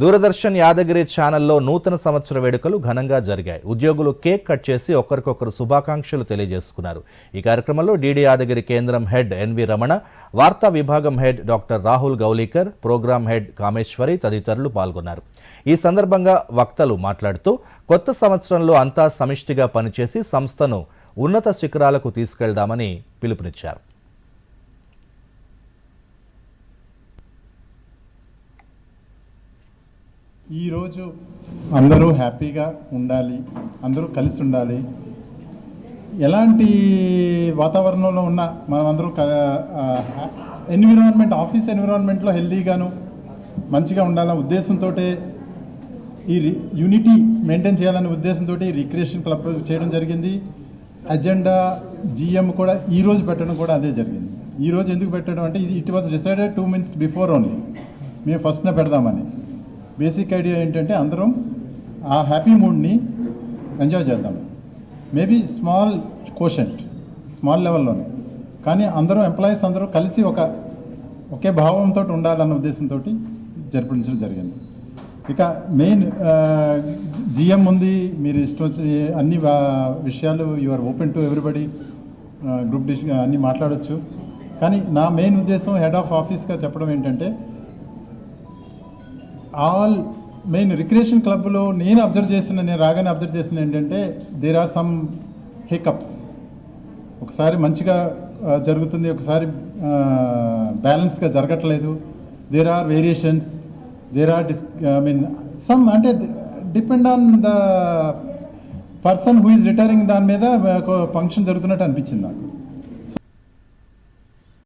దూరదర్శన్ యాదగిరి ఛానల్లో నూతన సంవత్సర వేడుకలు ఘనంగా జరిగాయి. ఉద్యోగులు కేక్ కట్ చేసి ఒకరికొకరు శుభాకాంక్షలు తెలియజేసుకున్నారు. ఈ కార్యక్రమంలో డీడీ యాదగిరి కేంద్రం హెడ్ ఎన్వి రమణ వార్తా విభాగం head doctor Rahul Gaulikar program head Kameshwari తదితరులు పాల్గొన్నారు. ఈ సందర్భంగా వక్తలు మాట్లాడుతూ కొత్త సంవత్సరంలో అంతా సమిష్టిగా పనిచేసి సంస్థను ఉన్నత శిఖరాలకు తీసుకెళ్దామని పిలుపునిచ్చారు. ఈరోజు అందరూ హ్యాపీగా ఉండాలి అందరూ కలిసి ఉండాలి. ఎలాంటి వాతావరణంలో ఉన్న మనం అందరూ ఎన్విరాన్మెంట్ ఆఫీస్ ఎన్విరాన్మెంట్లో హెల్దీగాను మంచిగా ఉండాలన్న ఉద్దేశంతో ఈ యూనిటీ మెయింటైన్ చేయాలనే ఉద్దేశంతో రిక్రియేషన్ క్లబ్ చేయడం జరిగింది. అజెండా జిఎం కూడా ఈ రోజు పెట్టడం కూడా అదే జరిగింది. ఈరోజు ఎందుకు పెట్టడం అంటే ఇది it was decided two minutes before only. మేము ఫస్ట్నే పెడదామని. బేసిక్ ఐడియా ఏంటంటే అందరం ఆ హ్యాపీ మూడ్ని ఎంజాయ్ చేద్దాం. మేబీ స్మాల్ కోషెంట్ స్మాల్ లెవెల్లోనే. కానీ అందరూ ఎంప్లాయీస్ అందరూ కలిసి ఒక ఒకే భావంతో ఉండాలన్న ఉద్దేశంతో జరిపించడం జరిగింది. ఇక మెయిన్ జిఎం ఉంది మీరు ఇష్టం వచ్చి అన్ని వా- విషయాలు you are open to everybody group డిస్ అన్నీ మాట్లాడచ్చు. కానీ నా మెయిన్ ఉద్దేశం హెడ్ ఆఫ్ ఆఫీస్గా చెప్పడం ఏంటంటే ఆల్ మెయిన్ రిక్రియేషన్ క్లబ్లో నేను అబ్జర్వ్ చేసిన నేను రాగానే అబ్జర్వ్ చేసిన ఏంటంటే దేర్ ఆర్ సమ్ హికప్స్ ఒకసారి మంచిగా జరుగుతుంది ఒకసారి బ్యాలెన్స్గా జరగట్లేదు. There are variations there are dis I mean some అంటే depend on the person who is retiring దాని మీద ఫంక్షన్ జరుగుతున్నట్టు అనిపించింది నాకు.